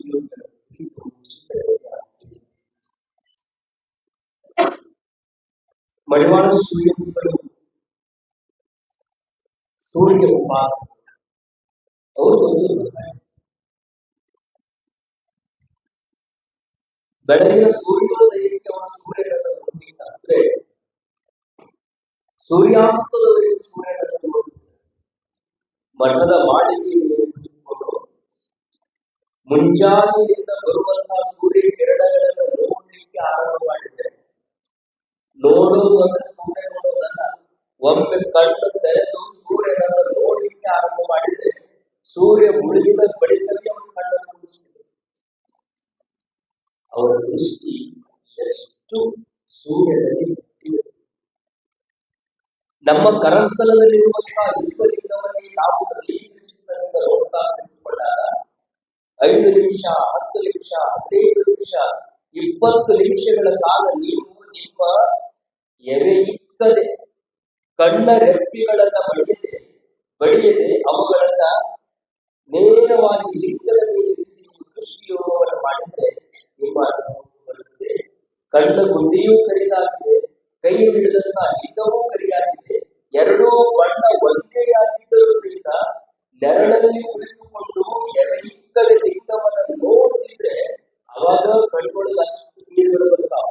ಸುಯೋಗದ ಕುರಿತು ಚಿಂತನೆಯಾಗಿದೆ. ಮಡಿವಾಳ ಸುಯೋಗಿಗಳು ಸೂರ್ಯ ಉಪಾಸನೆ ಅವ್ರದ್ದೊಂದು ವ್ರತ ಇತ್ತು. ಬೆಳಗಿನ ಸೂರ್ಯೋದಯಕ್ಕೆ ಅವರ ಸೂರ್ಯನನ್ನು ನೋಡ್ಲಿಕ್ಕೆ ಅಂದ್ರೆ ಸೂರ್ಯಾಸ್ತದವರೆಗೆ ಸೂರ್ಯನನ್ನು ನೋಡ್ತಿದ್ದರು ಮಠದ ಮಾಳಿಗೆ ಮೇಲೆ ಕುಳಿತುಕೊಂಡು ಮುಂಜಾನೆಯಿಂದ ಬರುವಂತಹ ಸೂರ್ಯ ಕಿರಣಗಳನ್ನು ನೋಡಲಿಕ್ಕೆ ಆರಂಭ ಮಾಡಿದ್ರೆ ನೋಡೋದು ಅಂದ್ರೆ ಸೂರ್ಯ ನೋಡೋದಲ್ಲ, ಒಮ್ಮೆ ಕಣ್ಣು ತೆರೆದು ಸೂರ್ಯನನ್ನು ನೋಡ್ಲಿಕ್ಕೆ ಆರಂಭ ಮಾಡಿದ್ರೆ ಸೂರ್ಯ ಮುಳುಗಿದ ಬಳಿಕವೇ ಅವನು ಕಣ್ಣನ್ನು ಅವರ ದೃಷ್ಟಿ ಎಷ್ಟು ಸೂರ್ಯನಲ್ಲಿ ನಮ್ಮ ಕರಸ್ಥಲದಲ್ಲಿರುವಂತಹ ಇಷ್ಟಲಿಂಗವನ್ನು ನಾವು ಚಿತ್ತದಿಂದ ನೋಡ್ತಾ ನಿಂತುಕೊಂಡಾಗ ಐದು ನಿಮಿಷ, ಹತ್ತು ನಿಮಿಷ, ಹದಿನೈದು ನಿಮಿಷ, ಇಪ್ಪತ್ತು ನಿಮಿಷಗಳ ಕಾಲ ನೀವು ನಿಮ್ಮ ಎರೆ ಇಕ್ಕದೆ, ಕಣ್ಣ ರೆಪ್ಪಿಗಳನ್ನ ಬಳಿಯದೆ ಬಡಿಯದೆ ಅವುಗಳನ್ನ ನೇರವಾಗಿ ಲಿಂಗದ ಮೇಲೆ ಇರಿಸಿ ದೃಷ್ಟಿಯೋಗವನ್ನು ಮಾಡಿದರೆ ನಿಮ್ಮ ಬರುತ್ತದೆ. ಕಣ್ಣ ಗುಂಡಿಯೂ ಕರಿದಾಗಿದೆ, ಕೈ ಹಿಡಿದಂತಹ ಲಿಂಗವೂ ಕರಿಯಾಗಿದೆ, ಎರಡೂ ಬಣ್ಣ ಒಂದೇ ಆಗಿದ್ದರೂ ಸಹಿತ ನೆರಳಲ್ಲಿ ಕುಳಿತುಕೊಂಡು ಎಡೆ ಇಕ್ಕದ ಲಿಂಗವನ್ನು ನೋಡ್ತಿದ್ರೆ ಅವಾಗ ಕಣ್ಗೊಳಗೆ ಅಷ್ಟು ನೀರುಗಳು ಬರ್ತಾವ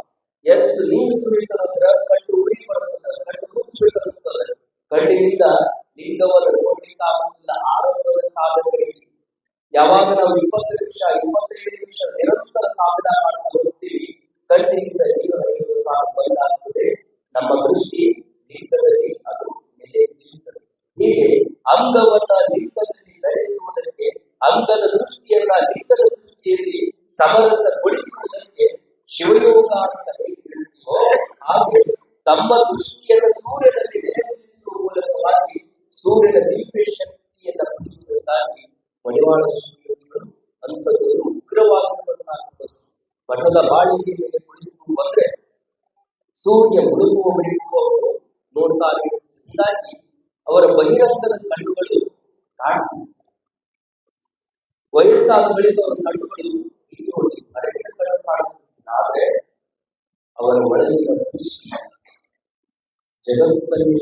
ಎಷ್ಟು ನೀರು ಸುರಿತದಂದ್ರ ಕಣ್ಣು ಉರಿ ಬರ್ತದ ಕಣ್ಣು ಮುಚ್ಚಬೇಕು ಅನಿಸ್ತದೆ ಕಣ್ಣಿನಿಂದ ಲಿಂಗವನ್ನು ನೋಡ್ಲಿಕ್ಕೆ ಆಗುತ್ತಿಲ್ಲ ಆರೋಗ್ಯದ ಸಾಧಕರಿಗೆ ಯಾವಾಗ ನಾವು ಇಪ್ಪತ್ತು ನಿಮಿಷ ಇಪ್ಪತ್ತೈದು ನಿಮಿಷ ನಿರಂತರ ಸಾಧನ ಮಾಡ್ತಾ ಹೋಗ್ತೀವಿ ಕಣ್ಣಿನಿಂದ ನೀರು ಹರಿಯುತ್ತಾ ಬಂದಾಗ್ತದೆ ನಮ್ಮ ದೃಷ್ಟಿ ಲಿಂಗದಲ್ಲಿ ಅದು ನೆಲೆ ನಿಲ್ಲುತ್ತದೆ ಹೀಗೆ ಅಂಗವನ್ನ ಲಿಂಗದಲ್ಲಿ ಧರಿಸುವುದಕ್ಕೆ ಅಂಗದ ದೃಷ್ಟಿಯನ್ನ, ಲಿಂಗದ ದೃಷ್ಟಿಯಲ್ಲಿ ಸಮರಸಗೊಳಿಸುವುದಕ್ಕೆ ಶಿವಯೋಗ ಅಂತ ಹೇಗೆ ಹೇಳ್ತೀವೋ, ಹಾಗೆ ತಮ್ಮ ದೃಷ್ಟಿಯನ್ನು ಸೂರ್ಯನಲ್ಲಿ ನೆಲೆಗೊಳಿಸುವ ಮೂಲಕವಾಗಿ ಸೂರ್ಯನ ದಿವ್ಯ ಶಕ್ತಿಯನ್ನ ಪಡೆಯುವುದಾಗಿ ಮಡಿವಾಳ ಶಿವಯೋಗಿಗಳು ಅಂಥದ್ದು ಉಗ್ರವಾಗಿರುವಂತಹ ಮಠದ ಬಾಳಿಗೆ ಮೇಲೆ ಕುಳಿತು ಬಂದ್ರೆ ಸೂರ್ಯ ಮುಳುಗುವವರೆಗೂ ಅವರು ನೋಡ್ತಾ ಹೀಗಾಗಿ ಅವರ ಬಹಿರಂಗದ ಕಣ್ಣುಗಳು ಕಾಣ್ತಿವೆ. ವಯಸ್ಸಾದ ಬಳಿಕ ಅವರ ಕಣ್ಣುಗಳು ಕಾಣಿಸ್ತಿಲ್ಲ ಆದ್ರೆ ಅವರ ಒಳಗಿನ ದೃಷ್ಟಿ ಜಗತ್ತಲ್ಲಿ.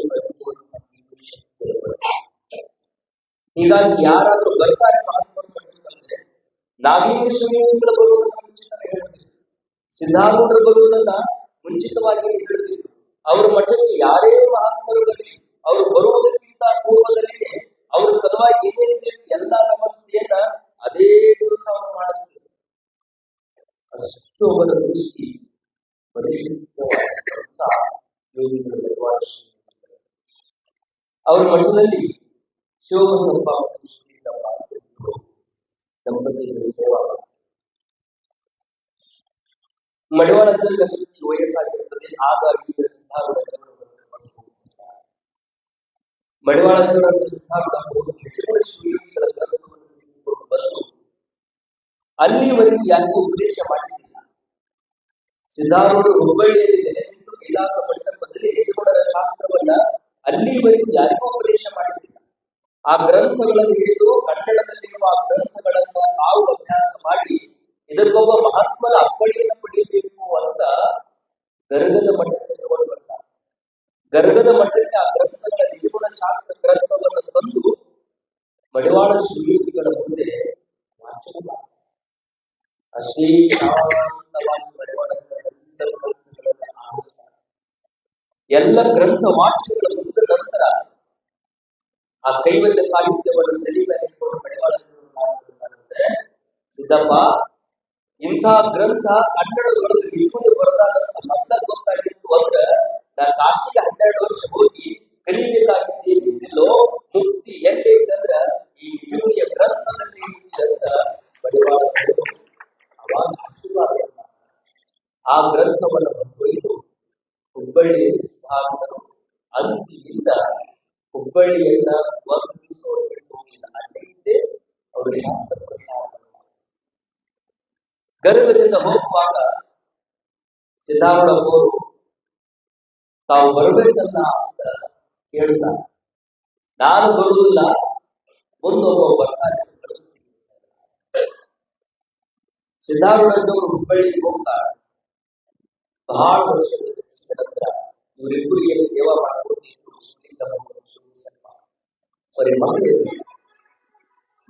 ಹೀಗಾಗಿ ಯಾರಾದ್ರೂ ಬರ್ತಾರೆ ಬಂದ್ರೆ ನಾಗೇಂದ್ರ ಶ್ರೀಗಳ ಬರುವುದನ್ನ ಮುಂಚಿತವಾಗಿ ಹೇಳ್ತೀವಿ. ಸಿದ್ಧಾರೂಢರು ಬರುವುದನ್ನ ಮುಂಚಿತವಾಗಿ ಹೇಳ್ತೀವಿ. ಅವರ ಮಠಕ್ಕೆ ಯಾರೇ ಮಹಾತ್ಮರು ಬರಲಿ ಅವರು ಬರುವುದಕ್ಕಿಂತ ಪೂರ್ವದಲ್ಲಿ ಅವ್ರ ಸಲುವಾಗಿ ಏನೇನಿದೆ ಎಲ್ಲ ನಮಸ್ತೆಯನ್ನ ಅದೇ ಕೆಲಸವನ್ನು ಮಾಡಿಸ್ತದೆ ಅಷ್ಟು ಅವರ ದೃಷ್ಟಿ ಪರಿಶುದ್ಧವಾದಂತಹ ಯೋಗಿಗಳು ಅವರ ಮಠದಲ್ಲಿ ಮತ್ತು ಶ್ರೀತಮ್ಮ ಅಂತ ದಂಪತಿಗಳ ಸೇವಾ ಮಡಿವಾಳ ಚಂದ್ರ ಸುದ್ದಿ ವಯಸ್ಸಾಗಿರುತ್ತದೆ ಹಾಗಾಗಿ ಸಿದ್ಧಾರೂಢ ಹೋಗ್ತಿದ್ದಾರೆ. ಮಡಿವಾಳ ಅಜ್ಜನವರು ಸಿದ್ಧಾರೂಢ ಹೋಗಿ ನಿಜವಾದ ಶಿವಯೋಗಿಗಳ ಗ್ರಂಥವನ್ನು ತೆಗೆದುಕೊಂಡು ಬಂದು ಅಲ್ಲಿವರೆಗೂ ಯಾರಿಗೂ ಉಪದೇಶ ಮಾಡಿದ್ದಿಲ್ಲ. ಸಿದ್ಧಾರೂಢರು ಹುಬ್ಬಳ್ಳಿಯಲ್ಲಿ ನೆಲೆ ನಿಂತು ಕೈಲಾಸ ಮಂಟಪದಲ್ಲಿ ಯಜಮಾನರ ಶಾಸ್ತ್ರವನ್ನ ಅಲ್ಲಿವರೆಗೂ ಯಾರಿಗೂ ಉಪದೇಶ ಮಾಡಿದ್ದಿಲ್ಲ. ಆ ಗ್ರಂಥಗಳನ್ನು ಹಿಡಿದು ಕನ್ನಡದಲ್ಲಿರುವ ಆ ಗ್ರಂಥಗಳನ್ನ ನಾವು ಅಭ್ಯಾಸ ಮಾಡಿ ಇದಕ್ಕೊಬ್ಬ ಮಹಾತ್ಮನ ಅಪ್ಪಳಿಯನ್ನು ಪಡೆಯಬೇಕು ಅಂತ ಗರ್ಗದ ಮಠಕ್ಕೆ ತಗೊಂಡು ಬರ್ತಾರೆ ಗರ್ಗದ ಮಠಕ್ಕೆ ಆ ಗ್ರಂಥಗಳ ನಿಜಗುಣ ಶಾಸ್ತ್ರ ಗ್ರಂಥವನ್ನು ತಂದು ಮಡಿವಾಳ ಶ್ರೀಯುತಿಗಳ ಮುಂದೆ ವಾಚನ ಮಾಡ್ತಾರೆ ಅಷ್ಟೇ ಶಾಂತವಾಗಿ ಮಡಿವಾಳ ಎಲ್ಲ ಗ್ರಂಥ ವಾಚನಗಳು ಮುಗಿದ ನಂತರ ಆ ಕೈವಲ್ಯ ಸಾಹಿತ್ಯವನ್ನು ತಲೆ ಮೇಲೆ ಇಟ್ಕೊಂಡು ಮಡಿವಾಳ ಶಿವಯೋಗಿಗಳು ಮಾತನಾಡ್ತಾರಂತೆ ಸಿದ್ದಪ್ಪ, ಇಂಥ ಗ್ರಂಥ ಕನ್ನಡದೊಳಗೆ ನಿಜವಾಗಿ ಬರದಾಗಂತ ಮೊದಲ ಗೊತ್ತಾಗಿತ್ತು ಅಂದ್ರೆ ನಾ ಕಾಶಿಗೆ ಹನ್ನೆರಡು ವರ್ಷ ಹೋಗಿ ಕಲಿಬೇಕಾಗಿದ್ದು ಏನಿದ್ದಿಲ್ಲೋ ಮುಕ್ತಿ ಎಲ್ಲಿ ಅಂತಂದ್ರ ಈ ನಿಜಗುಣಿಯ ಗ್ರಂಥದಲ್ಲಿ ಅಂತ ಮಡಿವಾಳ ಅವಾಗ ಆಶೀರ್ವಾದ. ಆ ಗ್ರಂಥವನ್ನು ಹೊತ್ತೊಯ್ದು ಹುಬ್ಬಳ್ಳಿಯಲ್ಲಿ ಸುಧಾಕರು ಅಂದಿನಿಂದ ಹುಬ್ಬಳ್ಳಿಯನ್ನ ಒಂದು ದಿವಸ ಹೋಗಿಲ್ಲ ಅಲ್ಲಿಂದೇ ಅವರು ಶಾಸ್ತ್ರ ಪ್ರಸಾರ ಗರ್ವದಿಂದ ಹೋಗುವಾಗ ಸಿದ್ಧಾರೂಢ ಅವರು ತಾವು ಬರಬೇಕಲ್ಲ ಅಂತ ಕೇಳ್ತಾರೆ ನಾನು ಬರುವುದಿಲ್ಲ ಮುಂದೊಬ್ಬ ಬರ್ತಾನೆ ಕಳಿಸ್ತೀನಿ ಸಿದ್ಧಾರೂಢಜವರು ಹುಬ್ಬಳ್ಳಿಗೆ ಹೋಗ್ತಾರೆ. ಬಹಳ ವರ್ಷಗಳ ನಂತರ ಇವರಿಬ್ಬರು ಏನು ಸೇವಾ ಮತ್ತು ಸುನೀಸಪ್ಪ ಅವರಿಗೆ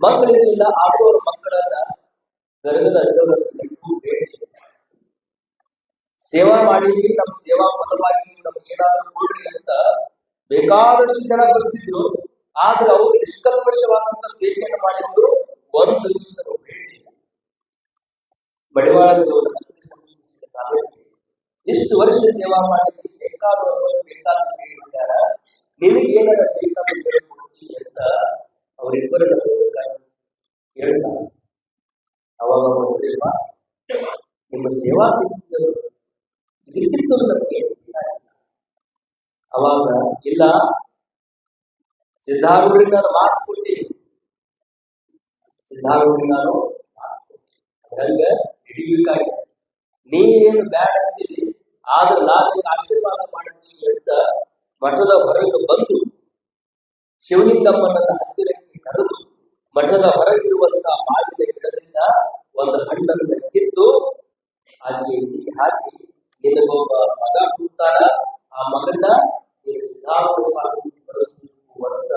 ಮಕ್ಕಳಿರಲಿಲ್ಲ ಮಕ್ಕಳನ್ನ ಗರ್ಗದ ಅಜ್ಜವರ ಭೇಟಿ ಸೇವಾ ಮಾಡಿದ್ವಿ, ನಮ್ಮ ಸೇವಾ ಫಲವಾಗಿ ನಮ್ಗೆ ಏನಾದ್ರೂ ಕೊಡ್ರಿ ಅಂತ ಬೇಕಾದಷ್ಟು ಜನ ಬರ್ತಿದ್ರು. ಆದ್ರೆ ಅವರು ನಿಷ್ಕಲ್ಮಶವಾದಂತ ಸೇವೆಯನ್ನು ಮಾಡಿದ್ರು ಒಂದು ದಿವಸ. ಕಾಲಕ್ಕೆ ಎಷ್ಟು ವರ್ಷ ಸೇವಾ ಮಾಡಿದ್ರೆ ಬೇಕಾದವರು ಬೇಕಾದ ಹೇಳಿದ್ದಾರೆ ನಿನಗೆ ಏನಾರ ಬೇಕಾದ ಹೇಳ್ಕೊಡ್ತೀನಿ ಅಂತ ಅವರಿಬ್ಬರ ಹೇಳಿಲ್ವಾ, ನಿಮ್ಮ ಸೇವಾ ಸಿದ್ಧರು ಇದಕ್ಕಿಂತ ನಮಗೆ ಅವಾಗ ಇಲ್ಲ ಸಿದ್ಧಾರೂಢರಿಗೆ ನಾನು ಮಾತು ಕೊಟ್ಟಿ ಕೊಟ್ಟಿನಿ ಹಂಗ ಹಿಡಿಬೇಕಾಗಿ ನೀ ಏನು ಬ್ಯಾಡ ಅಂತೀರಿ? ಆದ್ರೆ ನಾನು ಆಶೀರ್ವಾದ ಮಾಡ್ತೀನಿ ಅಂತ ಮಠದ ಹೊರಗೆ ಬಂದು ಶಿವಲಿಂಗಮ್ಮನನ್ನ ಹತ್ತಿರಕ್ಕೆ ಕರೆದು ಮಠದ ಹೊರಗಿರುವಂತಹ ಮಾವಿನ ಗಿಡದಿಂದ ಒಂದು ಹಣ್ಣನ್ನು ಕಿತ್ತು ಅಲ್ಲಿ ನೀ ಹಾಕಿ ನಿನಗೊಬ್ಬ ಮಗ ಹುಡ್ತಾನ ಆ ಮಗನ ನೀನು ಸಿದ್ಧಾರ್ಥ ಸ್ವಾಮಿ ಬರೆಸಬೇಕು ಅಂತ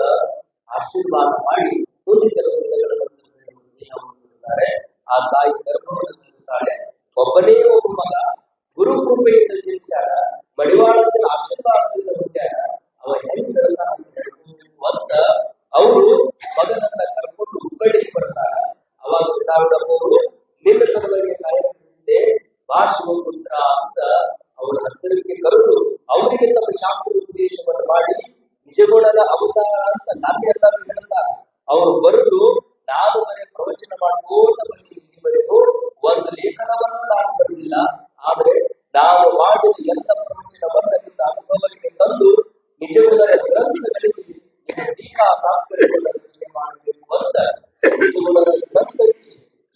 ಆಶೀರ್ವಾದ ಮಾಡಿ ಮುಂದಿನ ಕೆಲವು ದಿನಗಳ ನಂತರ ನಾವು ಹೊಂದಿರುತ್ತಾರೆ ಆ ತಾಯಿ ಗರ್ಭವನ್ನು ಧರಿಸ್ತಾಳೆ ಒಬ್ಬನೇ ಒಬ್ಬ ಮಗ ಗುರು ಕೃಪೆಯಿಂದ ಜನಿಸ್ಯಾರ. ಮಡಿವಾಳಜ್ಜನ ಆಶೀರ್ವಾದದಿಂದ ಹುಟ್ಟ್ಯಾರ. ಅವ ಹೆಂಗ್ ಹೇಳ್ತಾನ ಅಂತ ಅವರು ಮಗನನ್ನ ಕರ್ಕೊಂಡು ಹುಬ್ಬಳ್ಳಿಗೆ ಬರ್ತಾರ. ಅವಾಗ ಅವರು, ನಿನ್ನ ಸಲುವಾಗಿ ಕಾಯಕತ್ತಿದ್ದೆ ಬಾ ಶಿವಪುತ್ರ ಅಂತ ಅವರ ಹತ್ತಿರಕ್ಕೆ ಕರೆದು ಅವರಿಗೆ ತಮ್ಮ ಶಾಸ್ತ್ರ ಉಪದೇಶವನ್ನು ಮಾಡಿ, ನಿಜಗುಣದ ಅವತಾರ ಅಂತ ನಾನು ಎಲ್ಲರೂ ಹೇಳ್ತಾರೆ ಅವರು ಬರೆದ್ರು ನಾನು ಬರೀ ಪ್ರವಚನ ಮಾಡ್ಕೋತ ಬಂದಿ ಇಲ್ಲಿವರೆಗೂ ಒಂದು ಲೇಖನವನ್ನು ನಾನು ಬರೆದಿಲ್ಲ ಆದ್ರೆ ನಾನು ಮಾಡಿದ ಎಲ್ಲ ಪ್ರವಚನವನ್ನ ನಿನ್ನ ಅನುಭವಕ್ಕೆ ತಂದು ನಿಜಗುಣದ ಗ್ರಂಥಗಳಿಗೆ ನಿನ್ನ ಟೀಕಾ ತಾತ್ಪರ್ಯವನ್ನು ರಚನೆ ಮಾಡಬೇಕು ಅಂತ ನಿಜಗುಣದ ಗ್ರಂಥಕ್ಕೆ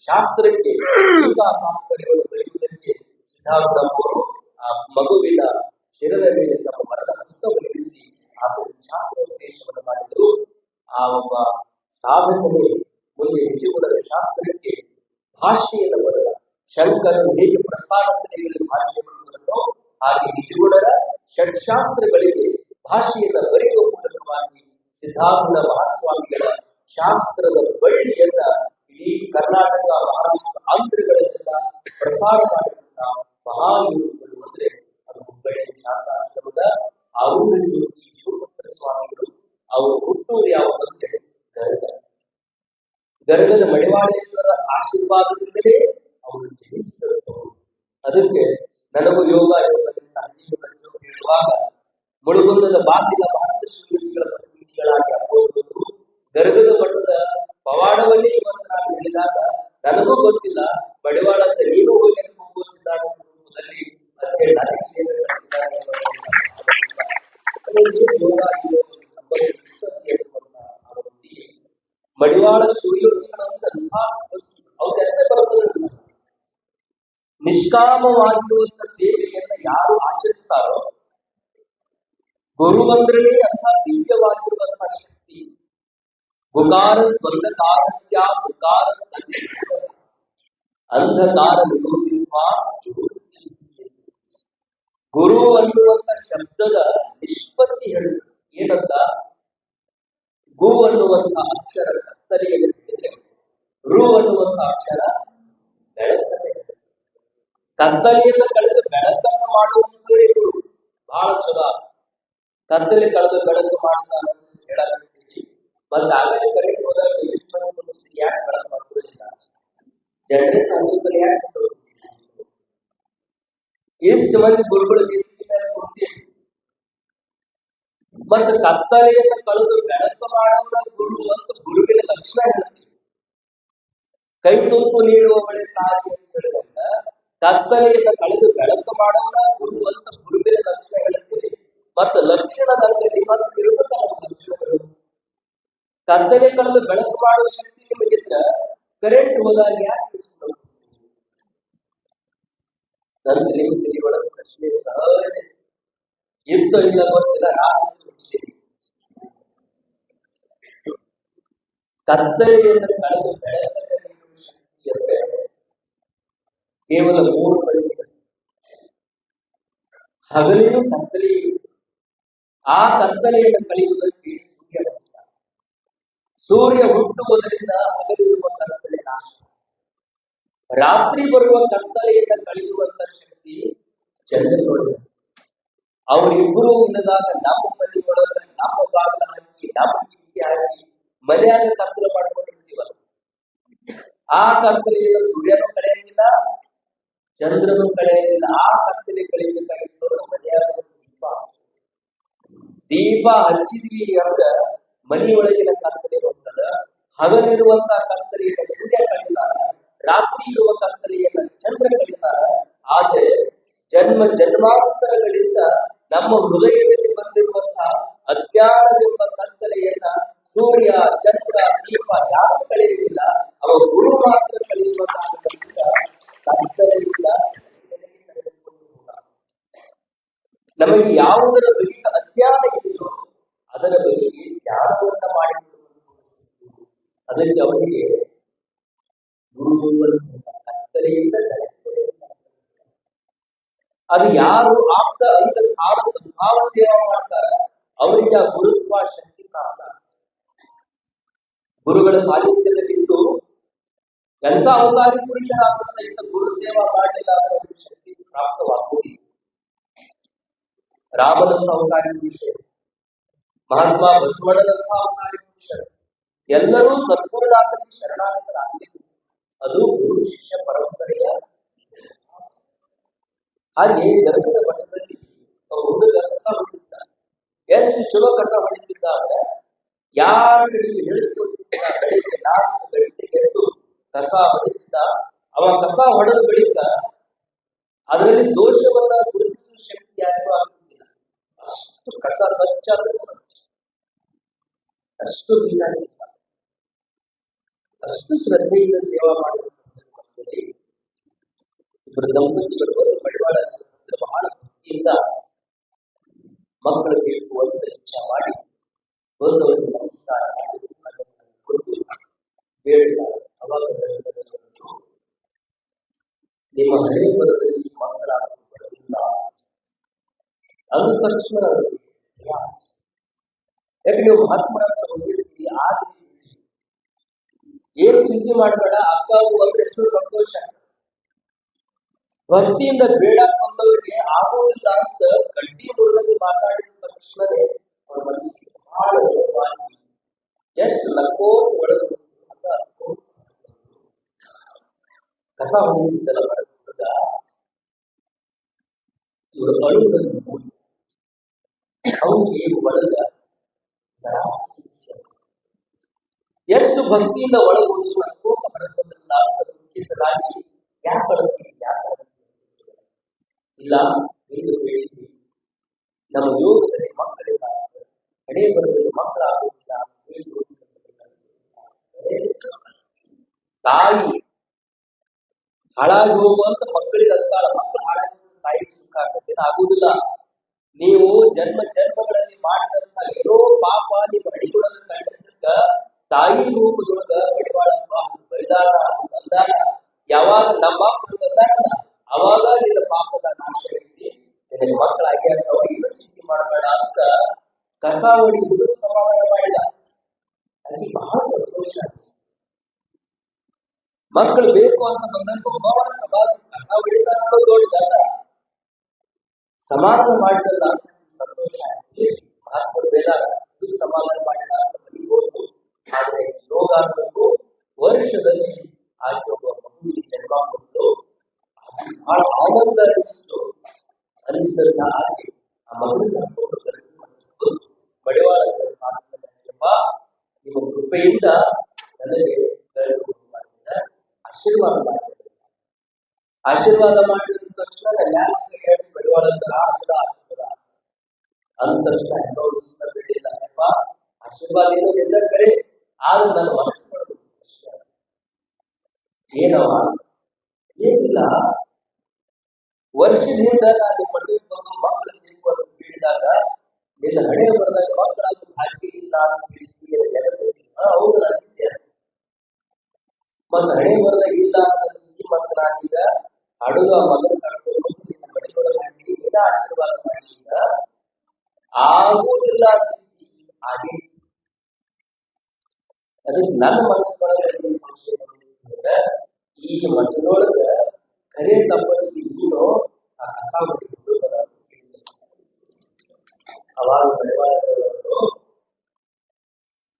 ಶಾಸ್ತ್ರಕ್ಕೆ ಟೀಕಾ ತಾತ್ಪರ್ಯವನ್ನು ಬರೆಯುವುದಕ್ಕೆ ಸಿದ್ಧಾರೂಢಪ್ಪವರು ಆ ಮಗುವಿನ ಶಿರದ ಮೇಲೆ ತಮ್ಮ ಮರದ ಹಸ್ತವನ್ನು ಇರಿಸಿ ಆತನಿಗೆ ಶಾಸ್ತ್ರೋಪದೇಶವನ್ನು ಮಾಡಿದರು ಆ ಒಬ್ಬ ಸಾಧಕನೇ ಮುಂದೆ ನಿಜಗುಣದ ಶಾಸ್ತ್ರಕ್ಕೆ ಭಾಷೆಯನ್ನು ಬರಲ್ಲ ಶಂಕರನು ಹೇಗೆ ಪ್ರಸಾದಗಳಿಗೆ ಭಾಷೆಯನ್ನು ಬರೆದೋ ಹಾಗೆ ನಿಜಗುಣರ ಷಟ್ಶಾಸ್ತ್ರಗಳಿಗೆ ಭಾಷೆಯನ್ನು ಬರೆಯುವ ಮೂಲಕವಾಗಿ ಸಿದ್ಧಾಂತ ಮಹಾಸ್ವಾಮಿಗಳ ಶಾಸ್ತ್ರದ ಬಳ್ಳಿಯನ್ನ ಇಡೀ ಕರ್ನಾಟಕ, ಮಹಾರಾಷ್ಟ್ರ ಆಂಧ್ರಗಳನ್ನೆಲ್ಲ ಪ್ರಸಾರ ಮಾಡಿದಂತಹ ಮಹಾಯೋಗಿಗಳು ಅಂದ್ರೆ ಅದು ಹುಬ್ಬಳ್ಳಿ ಶಾಂತಾಶ್ರಮದ ಅರುಣ ಜ್ಯೋತಿ ಶಿವಭಕ್ತ ಸ್ವಾಮಿಗಳು. ಅವರು ಹುಟ್ಟುವುದು ಯಾವುದಂದ್ರೆ ಗರ್ಗ. ಗರ್ಗದ ಮಡಿವಾಳೇಶ್ವರ ಆಶೀರ್ವಾದದಿಂದಲೇ ಅವರು ಜನಿಸಿದರು ಅದಕ್ಕೆ ನನಗೂ ಯೋಗ ಯೋಗ ಸಂದೀಪ ಪಂಚರು ಹೇಳುವಾಗ ಮುಳುಗುಂದದ ಬಾಗಿಲ ಭಾರತ ಶ್ರೀಗಳ ಪ್ರತಿನಿಧಿಗಳಾಗಿ ಅಪ್ಪೋದು ಗರ್ಗದ ಮಠದ ಪವಾಡವನ್ನೇ ಇವತ್ತು ನಾನು ಹೇಳಿದಾಗ ನನಗೂ ಗೊತ್ತಿಲ್ಲ ಮಡಿವಾಳ ನೀನು ಹೋಗಿ ಮುಗಿಸಿದಾಗ ರೂಪದಲ್ಲಿ ಅಚ್ಚೆ ನನಗೆ ಏನು ಕಲಿಸಿದ್ದಾರೆ ಯೋಗ ಯೋಗ ಸಂಬಂಧ ಉತ್ಪತ್ತಿ ಅನ್ನುವಂಥ ಆ ವೃತ್ತಿಗೆ ಮಡಿವಾಳ ಸೂರ್ಯೋಗಿಗಳಂತಹ ಅವ್ರಿಗೆ ಅಷ್ಟೇ ಬರ್ತದೆ ನಿಷ್ಕಾಮವಾಗಿರುವಂತ ಸೇವೆಯನ್ನ ಯಾರು ಆಚರಿಸ್ತಾರೋ, ಗುರುವಂದ್ರನೇ ಅಂತ ದಿವ್ಯವಾಗಿರುವಂತ ಶಕ್ತಿ. ಗುಕಾರ ಸ್ವಂದಕಾರಸ್ಯ ಗುಗಾರ ಅಂಧಕಾರ ಗುರು ಅನ್ನುವಂತ ಶಬ್ದದ ನಿಷ್ಪತ್ತಿ ಹೇಳುತ್ತೆ. ಏನಂತ ಗು ಅನ್ನುವಂತ ಅಕ್ಷರ ಕತ್ತಲೆಯನ್ನು ತಿಳಿದ್ರೆ ರು ಅನ್ನುವಂತ ಅಕ್ಷರ ಬೆಳಕನ್ನು. ಕತ್ತಲೆಯನ್ನು ಕಳೆದು ಬೆಳಕನ್ನು ಮಾಡುವಂತವರೇ ಗುರು ಬಹಳ ಚಲೋ ಆತ. ಕತ್ತಲೆ ಕಳೆದು ಬೆಳಕು ಮಾಡ್ತಾನೆ ಅಂತ ಹೇಳಕತ್ತೀವಿ ಮತ್ತೆ ಆಗಲೇ ಕರೆಂಟ್ ಹೋದಾಗ ಎಷ್ಟು ಮಂದಿ ಬಂದಿದ್ದು ಯಾಕೆ ಬೆಳಕು ಮಾಡ್ಕೊಳ್ಳಿಲ್ಲ ಜನರೇಟ್ ಅನ್ಸುತ್ತಲ್ಲ ಯಾಕೆ ಸಂಭವಿಸಿಲ್ಲ? ಎಷ್ಟು ಮಂದಿ ಗುರುಗಳು ವೇದಿಕೆ ಮೇಲೆ ಕೂರ್ತೀವಿ ಮತ್ತೆ ಕತ್ತಲೆಯನ್ನು ಕಳೆದು ಬೆಳಕು ಮಾಡುವ ಗುರು ಅಂತ ಗುರುವಿನ ಲಕ್ಷಣ ಹೇಳ್ತೀವಿ ಕೈ ತುತ್ತು ನೀಡುವವಳೆ ತಾಯಿ ಅಂತ ಹೇಳಿದಾಗ ಕತ್ತಲೆಯನ್ನು ಕಳೆದು ಬೆಳಕು ಮಾಡುವ ಗುರು ಅಂತ ಗುರುವಿನ ಲಕ್ಷಣ ಹೇಳ್ತೀವಿ ಮತ್ತು ಲಕ್ಷಣದಲ್ಲಿ ಮತ್ತೆ ಇರುವಂತಹ ಲಕ್ಷಣಗಳು ಕತ್ತಲೆ ಕಳೆದು ಬೆಳಕು ಮಾಡುವ ಶಕ್ತಿ ನಿಮಗಿದ್ರ ಕರೆಂಟ್ ಹೋದಾಗ ಯಾಕೆ ನಿಮ್ಮ ತಲೆ ಒಳಗೆ ಪ್ರಶ್ನೆ ಸಹಜ. ಇತ್ತು ಇಲ್ಲ, ಗೊತ್ತಿಲ್ಲ ಹುಟ್ಟಿಸಿ ಕತ್ತಲೆಯನ್ನು ಕಳೆದು ಬೆಳಕನ್ನು ಶಕ್ತಿ ಅಂದ್ರೆ ಕೇವಲ ಮೂರು ಮಂದಿ ಹಗಲಿನ ಕತ್ತಲೆಯೇ ಆ ಕತ್ತಲೆಯನ್ನು ಕಳೆಯುವುದಕ್ಕೆ ಸೂರ್ಯ ಸೂರ್ಯ ಹುಟ್ಟುವುದರಿಂದ ಹಗಲಿರುವ ಕತ್ತಲೆ ನಾಶ. ರಾತ್ರಿ ಬರುವ ಕತ್ತಲೆಯನ್ನು ಕಳೆಯುವಂತ ಶಕ್ತಿ ಚಂದ್ರನೊಳಗೆ. ಅವರಿಬ್ಬರು ಇಲ್ಲದಾಗ ನಮ್ಮ ಮನೆ ಒಳಗೆ ನಮ್ಮ ಬಾಗಿಲ ಹಾಕಿ, ನಮ್ಮ ಕಿಟಕಿ ಹಾಕಿ, ಮನೆಯಾಗ ಕತ್ತಲೆ ಮಾಡ್ಕೊಂಡಿರ್ತೀವಲ್ಲ. ಆ ಕತ್ತಲೆಯನ್ನು ಸೂರ್ಯನ ಕಳೆಯಂಗಿಲ್ಲ ಚಂದ್ರನು ಕಳೆಯಲಿಲ್ಲ ಆ ಕತ್ತಲೆ ಕಳೆಯಬೇಕಾಗಿತ್ತು ನಮ್ಮ ಮನೆಯಾಗ ದೀಪ ದೀಪ ಹಚ್ಚಿದ್ವಿ ಅಂದ್ರೆ ಮನೆಯೊಳಗಿನ ಕತ್ತಲೆ ಹೋಗ್ತದ ಹಗಲಿರುವಂತ ಕತ್ತಲೆಯನ್ನು ಸೂರ್ಯ ಕಳಿತಾರ, ರಾತ್ರಿ ಇರುವ ಕತ್ತಲೆಯನ್ನು ಚಂದ್ರ ಕಳಿತಾರ. ಆದ್ರೆ ಜನ್ಮ ಜನ್ಮಾಂತರಗಳಿಂದ ನಮ್ಮ ಹೃದಯದಲ್ಲಿ ಬಂದಿರುವಂತಹ ಅಜ್ಞಾನವೆಂಬ ಕತ್ತಲೆಯನ್ನ ಸೂರ್ಯ, ಚಂದ್ರ, ದೀಪ ಯಾರು ಕಳೆಯುವುದಿಲ್ಲ, ಅವ ಗುರು ಮಾತ್ರ ಕಳೆಯುವಂತಹ ಕತ್ತಲೆಯಿಂದ ನಡೆದುಕೊಂಡು ಹೋದ. ನಮಗೆ ಯಾವುದರ ಬಗ್ಗೆ ಅಜ್ಞಾನ ಇದೆಯೋ ಅದರ ಬಗ್ಗೆ ಮಾಡಿಕೊಳ್ಳುವುದು ತೋರಿಸಿದ್ದು ಅದಕ್ಕೆ ಅವರಿಗೆ ಅದು ಯಾರು ಆಪ್ತ ಅಂತ ಸ್ಥಾನ ಸದ್ಭಾವ ಸೇವಾ ಮಾಡ್ತಾರ, ಅವರಿಗೆ ಆ ಗುರುತ್ವ ಶಕ್ತಿ ಪ್ರಾಪ್ತ. ಗುರುಗಳ ಸಾನ್ನಿಧ್ಯದಲ್ಲಿದ್ದು ಎಂತ ಅವತಾರಿ ಪುರುಷರಾದ್ರೂ ಸಹಿತ ಗುರು ಸೇವಾ ಮಾಡಲಿಲ್ಲ ಅಂತ ಶಕ್ತಿ ಪ್ರಾಪ್ತವಾಗುವುದಿಲ್ಲ ರಾಮನಂತ ಅವತಾರಿ ಪುರುಷರು ಮಹಾತ್ಮ ಬಸವಣ್ಣನಂತ ಅವತಾರಿ ಪುರುಷರು ಎಲ್ಲರೂ ಸದ್ಗುರುನಾಥನ ಶರಣಾಗತರಾಗಬೇಕು. ಅದು ಗುರು, ಶಿಷ್ಯ, ಪರಂಪರೆಯ ಹಾಗೆ ಗರ್ಭದ ಮಠದಲ್ಲಿ ಅವರು ಹುಡುಗ ಕಸ ಹೊಡಿತಿದ್ದ ಎಷ್ಟು ಚಲೋ ಕಸ ಹೊಡಿತಿದ್ದ ಅಂದ್ರೆ, ಯಾರ ಕಡೆಗೆ ಹೇಳಿಸ್ಕೊಳ್ತಿದ್ದ ನಾಲ್ಕು ಗಂಟೆಗೆ ಎದ್ದು ಕಸ ಹೊಡಿತಿದ್ದ ಅವ ಕಸ ಹೊಡೆದ ಬಳಿಕ ಅದರಲ್ಲಿ ದೋಷವನ್ನ ಗುರುತಿಸುವ ಶಕ್ತಿ ಯಾರಿಗೂ ಆಗ್ತಿದ್ದಿಲ್ಲ ಅಷ್ಟು ಕಸ ಸ್ವಚ್ಛ ಅಂದ್ರೆ ಸ್ವಚ್ಛ ಅಷ್ಟು ನೀಟಾಗಿ ಕೆಲಸ ಅಷ್ಟು ಶ್ರದ್ಧೆಯಿಂದ ಸೇವಾ ಮಾಡುವಂತಹ ಇಬ್ಬರು ದಂಪತಿಗಳು ಒಂದು ಮಡಿವಾಳ ಹಚ್ಚಿಕೊಂಡು ಬಹಳ ಭಕ್ತಿಯಿಂದ ಮಕ್ಕಳು ಬೇಕು ಅಂತ ಇಚ್ಛೆ ಮಾಡಿ ಬಂದವರಿಗೆ ನಮಸ್ಕಾರ ಮಾಡಿ ಮನೆಯನ್ನು ಕೊಟ್ಟು ಬೇಡಿದಾಗ ಅವಾಗ ಗಣಪತಿಯವರು ನಿಮ್ಮ ಹಣೆ ಬರದಲ್ಲಿ ಮಕ್ಕಳಾಗಲು ಬರಲಿಲ್ಲ ಅಂದ ತಕ್ಷಣ. ಯಾಕೆ? ನೀವು ಮಹಾತ್ಮರ ಹತ್ರ ಹೋಗಿರ್ತೀರಿ? ಆದ್ರೆ ಏನು ಚಿಂತೆ ಮಾಡಬೇಡ ಅಕ್ಕ ಬಂದ್ರೆ ಎಷ್ಟು ಸಂತೋಷ. ಭಕ್ತಿಯಿಂದ ಬೇಡ ಬಂದವರಿಗೆ ಆಗೋದಿಲ್ಲ ಅಂತ ಗಡ್ಡಿ ಮೂಲದಲ್ಲಿ ಮಾತಾಡಿದ ತಕ್ಷಣವೇ ಅವ್ರ ಮನಸ್ಸಿಗೆ ಬಹಳ ಎಷ್ಟು ನಕ್ಕೋತ್ ಒಳಗೆ ಕಸ ಹೊಡಿತಿದ್ದಲ್ಲ ಬರಬಹುದ ಇವರು ಅಳುವುದನ್ನು ಎಷ್ಟು ಭಕ್ತಿಯಿಂದ ಒಳಗೆ ಹೋಗಿ ನಕ್ಕೋತ ಹೊರಗೆ ಬಂದಿಲ್ಲ ಅಂತ ದುಃಖಿತರಾಗಿ ಯಾಕೆ ಅಳ್ತೀವಿ ಯಾಕೆ ಅಳ್ತೀವಿ ಇಲ್ಲ ಎಂದು ಹೇಳಿದ್ವಿ ನಮ್ಮ ಯೋಗದಲ್ಲಿ ಮಕ್ಕಳಿಲ್ಲ ಹಣೆ ಬರದಲ್ಲಿ ಮಕ್ಕಳಾಗುವುದಿಲ್ಲ ಅಂತ ಹೇಳಿ ತಾಯಿ ಹಾಳಾಗಿ ಹೋಗುವಂತ ಮಕ್ಕಳಿಗೆ ಅಂತಾಳ ಮಕ್ಕಳು ಹಾಳಾಗಿ ಹೋದ್ರೆ ತಾಯಿಗೆ ಸುಖ ಆಗತ್ತೆ ಆಗುದಿಲ್ಲ ನೀವು ಜನ್ಮ ಜನ್ಮಗಳಲ್ಲಿ ಮಾಡಿದಂತ ಏನೋ ಪಾಪ ನಿಮ್ಮ ಹಡಿಗಳನ್ನು ಕಂಡಿದ್ದಕ್ಕ ತಾಯಿ ರೂಪದೊಳಗ ಬಡಿವಾಳಪ್ಪ ಬೈದಾನ ಬಂದಾಗ ಯಾವಾಗ ನಮ್ಮ ಮಕ್ಕಳು ಬಂದಾಗ ಅವಾಗ ನಿನ್ನ ಪಾಪದ ನಾಶ ಐತಿ ನಿನಗೆ ಮಕ್ಕಳಾಗಿ ಆಗ್ತಾವ ಏನು ಚಿಂತೆ ಮಾಡಬೇಡ ಅಂತ ಕಸ ಹೊಡಿ ಹುಡುಗ ಸಮಾಧಾನ ಮಾಡಿದ ಅದಕ್ಕೆ ಬಹಳ ಸಂತೋಷ ಅನಿಸ್ತು ಮಕ್ಕಳು ಬೇಕು ಅಂತ ಬಂದಾಗ ಒಬ್ಬವರ ಸಮಾಧಾನ ಕಸ ಹೊಡಿತಾರ ಅನ್ನೋದು ದೊಡ್ಡದಲ್ಲ ಸಮಾಧಾನ ಮಾಡಿದಲ್ಲ ಅಂತ ಸಂತೋಷ ಆಯ್ತು ಮಹಾತ್ಮರು ಬೇಡ ಇದು ಸಮಾಧಾನ ಮಾಡಿದ ಅಂತ ಬರೀಬಹುದು ಆದ್ರೆ ಯೋಗ ಅನ್ನೋದು ವರ್ಷದಲ್ಲಿ ಆಕೆ ಒಬ್ಬ ಮಗುವಿಗೆ ಜನ್ಮ ಕೊಟ್ಟು ಅದು ಬಹಳ ಆನಂದ ಅನಿಸಿತು ಅನಿಸಿದಂತ ಆಕೆ ಆ ಮಗುವಿನ ಕರ್ಕೊಂಡು ಕರೆದು ಬಡಿವಾಳ ನಿಮ್ಮ ಕೃಪೆಯಿಂದ ನನಗೆ ಆಶೀರ್ವಾದ ಮಾಡಿದ ಆಶೀರ್ವಾದ ಮಾಡಿದ ತಕ್ಷಣ ಬಡಿವಾಳ ಚಲ ಅಂದ ತಕ್ಷಣ ಆಶೀರ್ವಾದ ಏನೋ ಎಲ್ಲ ಕರೆ. ಆದ್ರೂ ನಾನು ಮನಸ್ಸು ಮಾಡಬೇಕು ಏನವ? ಏನಿಲ್ಲ. ವರ್ಷದಿಂದ ನಾನು ನಿಮ್ಮ ಮನೆಗೆ ಬಂದು ಮಕ್ಕಳು ಬೇಕು ಅಂತ ಕೇಳಿದಾಗ ನಿನ್ನ ಹಣೆ ಬರೆದಾಗ ಮಕ್ಕಳಾಗಿ ಹಾಕಿ ಇಲ್ಲ ಅಂತ ಹೇಳಿದ್ವಿ ಹೌದು ನಾನಿದ್ದೆ ಮತ್ತೆ ಹಣೆ ಬರೆದಾಗ ಇಲ್ಲ ಅಂತ ಮತ್ತೆ ನಾನೀಗ ನಡುವ ಮಗನ ಕರ್ಕೊಂಡು ನಿನ್ನ ಹಾಕಿ ನಿನ್ನ ಆಶೀರ್ವಾದ ಮಾಡಿ ಈಗ ಆಗುವುದಿಲ್ಲ ಹಾಗೆ. ಅದಕ್ಕೆ ನನ್ನ ಮನಸ್ಸೊಳಗೆ ಸಂಶಯ ಈ ಮಠದೊಳಗ ಕರೆ ತಪಸ್ಸಿ ನೀನು ಆ ಕಸ ಹೊಡಿಕೊಂಡು ಬರ ಅಂತ ಕೇಳಿದೆ. ಅವಾಗ ಬಡವಾಳರು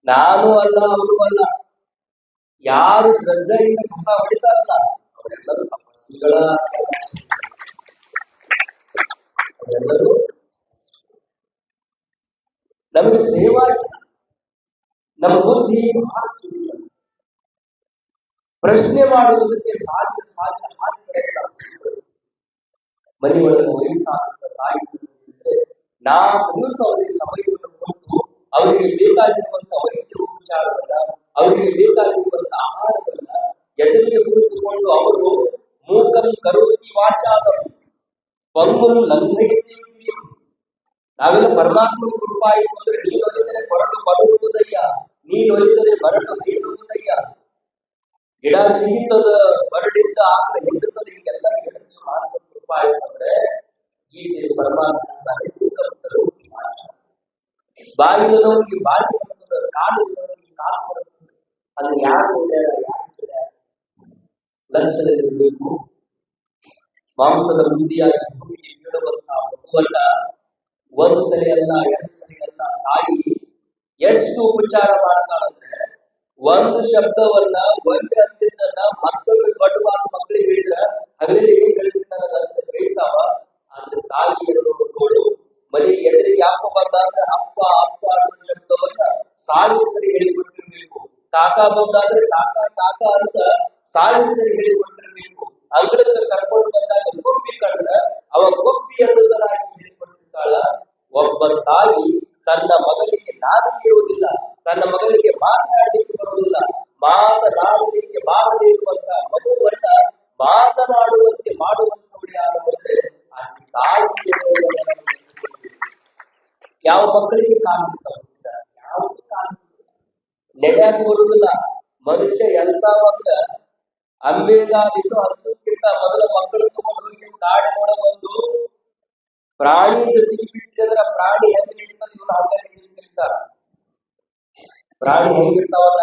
ನಾನು ಅಲ್ಲ ಅವರು ಅಲ್ಲ. ಯಾರು ಶ್ರದ್ಧೆಯಿಂದ ಕಸ ಹೊಡಿತಾರಲ್ಲ, ಅವರೆಲ್ಲರೂ ತಪಸ್ಸಿಗಳ ಅವರೆಲ್ಲರೂ ನಮಗೆ ಸೇವಾ ನಮ್ಮ ಬುದ್ಧಿ ಬಹಳ ಚುರುಕ ಪ್ರಶ್ನೆ ಮಾಡುವುದಕ್ಕೆ ಸಾಧ್ಯ ಸಾಧ್ಯ ಹಾದಿಗಳೆಲ್ಲ ಮನೆಯೊಳಗೆ ವಯಸ್ಸಾದಂತ ತಾಯಿ ನಾಲ್ಕು ದಿವಸ ಅವರಿಗೆ ಸಮಯವನ್ನು ಅವರಿಗೆ ಬೇಕಾಗಿರುವಂತ ವೈದ್ಯ ಉಪಚಾರವನ್ನ ಅವರಿಗೆ ಬೇಕಾಗಿರುವಂತ ಆಹಾರವನ್ನ ಎದುರಿಗೆ ಕುಳಿತುಕೊಂಡು ಅವರು ಮೂಕಂ ಕರೋತಿ ವಾಚಾದಂ ಪಂಗುಂ ಲಂಘಯತಿ ಗಿರಿಂ. ನಾವೆಲ್ಲ ಪರಮಾತ್ಮನ ಕೃಪಾ ಆಯಿತು ಅಂದ್ರೆ ನೀನು ಒಲಿದರೆ ಕೊರಡು ಬರುವುದಯ್ಯ ನೀನು ಒಲಿದರೆ ಬರಡು ಬೀಳುವುದಯ್ಯ ಗಿಡ ಚಿಗಿತದ ಬರಡಿದ್ದ ಆದ್ರೆ ಹಿಂಡುತ್ತದೆ ಹಿಂಗೆಲ್ಲ ಹೇಳ್ತೀವಿ ಮಾತ್ರ ಕೃಪಾ ಆಯ್ತು ಅಂದ್ರೆ ಗೀತೆಯಲ್ಲಿ ಪರಮಾತ್ಮ ಅಂತಾನೆ ಮೂಕಂ ಕರೋತಿ ವಾಚಾದಂ. ಬಾಯಿದವನಿಗೆ ಬಾಯಿ ಬರ್ತದೆ, ಕಾಲು ಇದ್ದವನಿಗೆ ಕಾಲು ಬರ್ತದೆ. ಅದನ್ನ ಯಾರು ಲಂಚದಲ್ಲಿರಬೇಕು ಮಾಂಸದ ವೃದ್ಧಿಯಾಗಿ ಭೂಮಿಗೆ ಬೀಳುವಂತಹ ಮಗುವನ್ನ ಒಂದು ಸರಿ ಅಲ್ಲ ಎರಡು ಸರಿ ಅಲ್ಲ ತಾಯಿ ಎಷ್ಟು ಉಪಚಾರ ಮಾಡ್ತಾಳಂದ್ರೆ ಒಂದು ಶಬ್ದವನ್ನ ಒಂದು ಅಂತಿದ್ದನ್ನ ಮತ್ತೊಂದು ದೊಡ್ಡ ಮಾತು ಮಕ್ಕಳಿಗೆ ಹೇಳಿದ್ರ ಹಗಲಿಗೆ ಏನ್ ಹೇಳ್ತಿರ್ತಾರಲ್ಲ ಅಂತ ಬೈತಾವ ಆದ್ರೆ ತಾಯಿಯನ್ನು ತೋಳು. ಮನೆಗೆ ಎದುರಿಗೆ ಯಾಕೋ ಬಂದಾದ್ರೆ ಅಪ್ಪ ಅಪ್ಪ ಅನ್ನೋ ಶಬ್ದವನ್ನ ಸಾವಿರ ಸರಿ ಹೇಳಿಕೊಟ್ಟಿರ್ಬೇಕು. ಕಾಕ ಬಂದಾದ್ರೆ ಕಾಕ ಕಾಕ ಅಂತ ಸಾವಿರ ಸರಿ ಹೇಳಿಕೊಟ್ಟಿರ್ಬೇಕು. ಅಂಗಳಕ್ಕೆ ಕರ್ಕೊಂಡು ಬಂದಾಗ ಗುಬ್ಬಿ ಕಂಡ್ರೆ ಅವ ಗುಬ್ಬಿ ಅನ್ನೋದನ್ನಾಗಿ ಹೇಳಿಕೊಟ್ಟಿರ್ತಾಳ. ಒಬ್ಬ ತಾಯಿ ತನ್ನ ಮಗನಿಗೆ ನಾಲಿಗೆ ಇರುವುದಿಲ್ಲ ತನ್ನ ಮಗನಿಗೆ ಮಾತನಾಡಲಿಕ್ಕೆ ಬರುವುದಿಲ್ಲ, ಮಾತನಾಡಲಿಕ್ಕೆ ಬಾರದೇ ಇರುವಂತ ಮಗುವನ್ನ ಮಾತನಾಡುವಂತೆ ಮಾಡುವಂತವಳು ಯಾರು ಅಂದ್ರೆ ಆ ತಾಯಿ. ಯಾವ ಮಕ್ಕಳಿಗೆ ಕಾನೂನು ಯಾವ ಕಾನೂನು ನಡೆಯಕ್ ಬರುವುದಿಲ್ಲ ಮನುಷ್ಯ ಎಂತ ಒಂದ ಅಂಬೇಗಾದಿಟ್ಟು ಹಚ್ಚಕ್ಕಿಂತ ಮೊದಲ ಮಕ್ಕಳು ತಗೊಂಡು ಕಾಡು ಒಂದು ಪ್ರಾಣಿ ಜೊತೆಗೆ ಬಿಟ್ಟಿದ್ರೆ ಪ್ರಾಣಿ ಹೆಂಗ್ ನಡೀತದ ಇವನು ಹಂಗ ನಡೀತಿರ್ತಾರ ಪ್ರಾಣಿ ಹೆಂಗಿರ್ತಾವಲ್ಲ,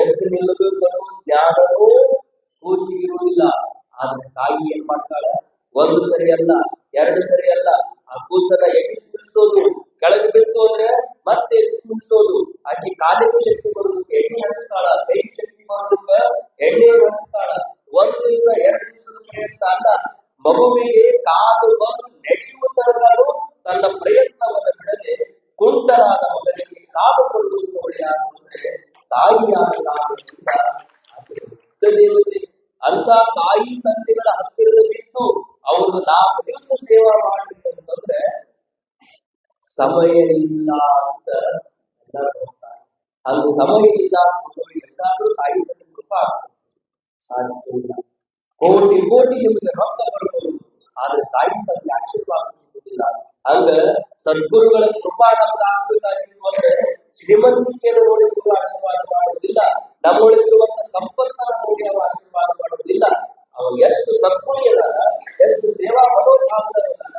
ಎದ್ದು ನಿಲ್ಲಬೇಕು ಅನ್ನೋ ಜ್ಞಾನವೂ ಕೂಸಿಗಿರುವುದಿಲ್ಲ ಆದ್ರೆ ತಾಯಿ ಏನ್ ಮಾಡ್ತಾಳೆ? ಒಂದು ಸರಿ ಅಲ್ಲ, ಎರಡು ಸರಿ ಅಲ್ಲ, ಆ ಕೂಸನ್ನ ಎಬ್ಬಿಸಿ ನಿಲ್ಸೋದು ಕೆಳಗೆ ಬಿತ್ತು ಅಂದ್ರೆ ಮತ್ತೆ ನಿಲ್ಸೋದು ಆಕೆ ಕಾಲಿಗೆ ಶಕ್ತಿ ಬರೋದಕ್ಕೆ ಎಣ್ಣೆ ಹಂಚ್ತಾಳ ಕೈಗೆ ಶಕ್ತಿ ಮಾಡೋದಕ್ಕೆ ಎಣ್ಣೆ ಹಂಚ್ತಾಳ. ಒಂದ್ ದಿವಸ, ಎರಡು ದಿವಸದ ಪ್ರಯತ್ನ ಅಲ್ಲ, ಮಗುವಿಗೆ ಕಾಲು ಬಂದು ನಡೆಯುವ ತನಕನೂ ತನ್ನ ಪ್ರಯತ್ನವನ್ನು ಬಿಡದೆ ಕುಂಟರಾದ ಮಗನಿಗೆ ಕಾಲು ಕೊಡುವಂತವಳು ಯಾರು ತಾಯಿಯಾದ ದೇವತೆ ಅಂತ ತಾಯಿ ತಂದೆಗಳ ಹತ್ತಿರದಲ್ಲಿದ್ದು ಅವರು ನಾಲ್ಕು ದಿವಸ ಸೇವಾ ಮಾಡ್ಬೇಕಂತಂದ್ರೆ ಸಮಯ ಇಲ್ಲ ಅಂತ ಎಲ್ಲರೂ ಹೋಗ್ತಾರೆ ಅದು ಸಮಯ ಇಲ್ಲ ಅಂತಂದ್ರೆ ಎಲ್ಲಾದ್ರೂ ತಾಯಿ ತಂದೆ ಕೃಪಾ ಆಗ್ತದೆ ಸಾಧ್ಯ ಇಲ್ಲ ಕೋಟಿ ಕೋಟಿ ನಿಮಗೆ ರೊಕ್ಕ ಬರ್ಬೋದು ಆದ್ರೆ ತಾಯಿ ತಂದೆ ಆಶೀರ್ವಾದ ಸಿಗುವುದಿಲ್ಲ ಹಂಗ ಸದ್ಗುರುಗಳ ಕೃಪಾ ನಮ್ಗೆ ಆಗ್ಬೇಕಾಗಿತ್ತು ಅಂದ್ರೆ ಶ್ರೀಮಂತಿಕೆಯನ್ನು ನೋಡಿ ಗುರು ಆಶೀರ್ವಾದ ಮಾಡುವುದಿಲ್ಲ ನಮ್ಮೊಳಗಿರುವಂತ ಸಂಪತ್ತನ್ನು ನೋಡಿ ಅವ ಆಶೀರ್ವಾದ ಮಾಡುವುದಿಲ್ಲ ಅವ ಎಷ್ಟು ಸದ್ಗುಣಿಯದಾನ ಎಷ್ಟು ಸೇವಾ ಮನೋಭಾವದವನಾದ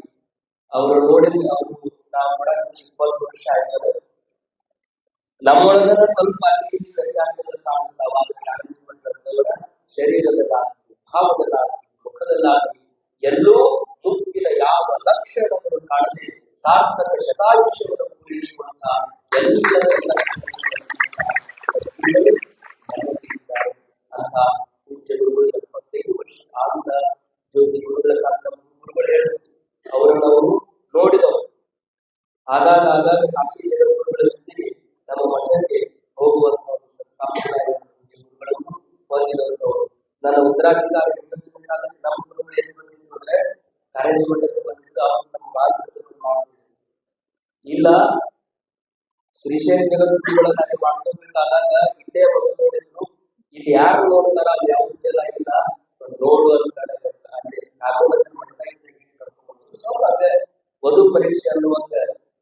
ನಮ್ಮೊಳಗನ ಸ್ವಲ್ಪ ವ್ಯತ್ಯಾಸಗಳು ಕಾಣಿಸ್ತಾವ ಶರೀರದಲ್ಲಾಗಲಿ ಭಾವದಲ್ಲಾಗಲಿ ಮುಖದಲ್ಲಾಗಲಿ ಎಲ್ಲೋ ತುಂಬಿದ ಯಾವ ಲಕ್ಷಣವನ್ನು ಕಾಣದೆ ಸಾರ್ಥಕ ಶತಾಯುಷ್ಯವನ್ನು ಪೂರೈಸುವಂತ ಎಲ್ಲ ಅಂತ ಪೂಜ್ಯ ಗುರುಗಳು ಎಪ್ಪತ್ತೈದು ವರ್ಷ ಆದ ಜ್ಯೋತಿ ಗುರುಗಳ ಕಾಲದ ಗುರುಗಳು ಹೇಳ್ತಿದ್ರು ಅವರನ್ನು ಅವರು ನೋಡಿದವರು ಆಗಾಗ ಆಗಾಗ ಕಾಶಿ ಜಗದ್ಗುರುಗಳ ಜೊತೆಗೆ ನಮ್ಮ ಮಠಕ್ಕೆ ಹೋಗುವಂತ ಒಂದು ಸ- ಸಂಪ್ರದಾಯ ಗುರುಗಳನ್ನು ಹೊಂದಿರುವಂತವರು ನನ್ನ ನಮ್ಮ ಗುರುಗಳು ಏನು ಬಂದಿದ್ರು ಅಂದ್ರೆ ನಮ್ಮ ಮಾರ್ಗದರ್ಶನ ಮಾಡ್ತಿದ್ರು. ಇಲ್ಲ ಶ್ರೀಶೈಲ ಜಗದ್ಗುರುಗಳನ್ನ ಮಾಡ್ಕೋಬೇಕಾದಾಗ ಇಲ್ಲೇ ಬಂದು ನೋಡಿದ್ರು. ಇಲ್ಲಿ ಯಾರು ನೋಡ್ತಾರ ಅಲ್ಲಿ ಇಲ್ಲ ಒಂದು ರೋಡ್ ಅಂತ ಅಲ್ಲಿ ನಾಗವಚನ ಮಠ ಇದ್ದಂಗೆ ಕರ್ಕೊಂಡು ಸೊ ಅದೇ ವಧು ಪರೀಕ್ಷೆ ಅನ್ನುವಂಗ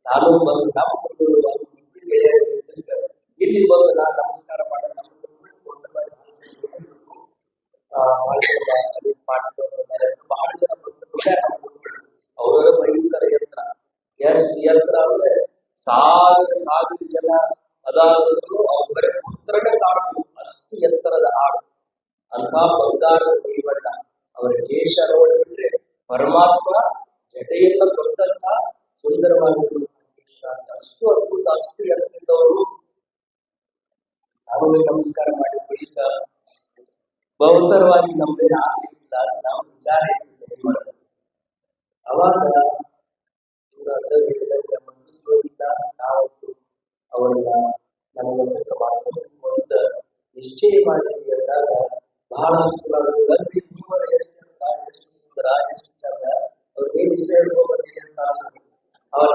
ನಾನು ಬಂದು ನಮ್ಮ ಮಕ್ಕಳು ಒಂದು ಇಬ್ರು ಗೆಳೆಯರು ಇದ್ದಂಗೆ ಇಲ್ಲಿ ಬಂದು ನಾನು ನಮಸ್ಕಾರ ಮಾಡೋಣ ನಮ್ಮ ಗುರುಗಳು ಕೊಡ್ತಾರೆ. ಆ, ಬಹಳ ಜನ ಅಲ್ಲಿ ಪಾಠಗಳು ಬರ್ತಾರೆ. ಬಹಳ ಜನ ಭಕ್ತರು ನಮ್ಮ ಗುರುಗಳು. ಅವರ ಭಯಂಕರ ಎತ್ತರ ಎಷ್ಟು ಅಂದ್ರೆ ಸಾವಿರ ಸಾವಿರ ಜನ ಅದಾದರೂ ಅವ್ರು ಬರೀ ಪುತ್ರನೇ ಕಾಣುವುದು ಅಷ್ಟು ಎತ್ತರದ ಹಾಡು ಅಂತ ಬಂಗಾರದ ಬಣ್ಣ ಅವರ ಕೇಶ ನೋಡಿಬಿಟ್ರೆ ಪರಮಾತ್ಮ ಜಟೆಯನ್ನ ತೊಟ್ಟಂತ ಸುಂದರವಾಗಿರುವಂತಹ. ಅಷ್ಟು ಅದ್ಭುತ, ಅಷ್ಟು ಎತ್ತರದವರು ನಾವೇ ನಮಸ್ಕಾರ ಮಾಡಿ ಬಳಿಕ ಬಹುತರವಾಗಿ ನಮ್ದೇ ಆಗಲಿಲ್ಲ ನಾವು ವಿಚಾರ ಮಾಡೋದು. ಅವಾಗ ಅಜ್ಜರು ಹೇಳಿದಂತೆ ಮನಸ್ಸೋಗಿಲ್ಲ ನಾವತ್ತು ಅಂತ ನಿಶ್ಚಯ ಮಾಡಿ ಹೇಳಿದಾಗ ಬಹಳಷ್ಟು ಎಷ್ಟು ಸುಂದರ ಎಷ್ಟು ಚಂದ ಅವ್ರಿಗೆ ಇಷ್ಟ ಅವರ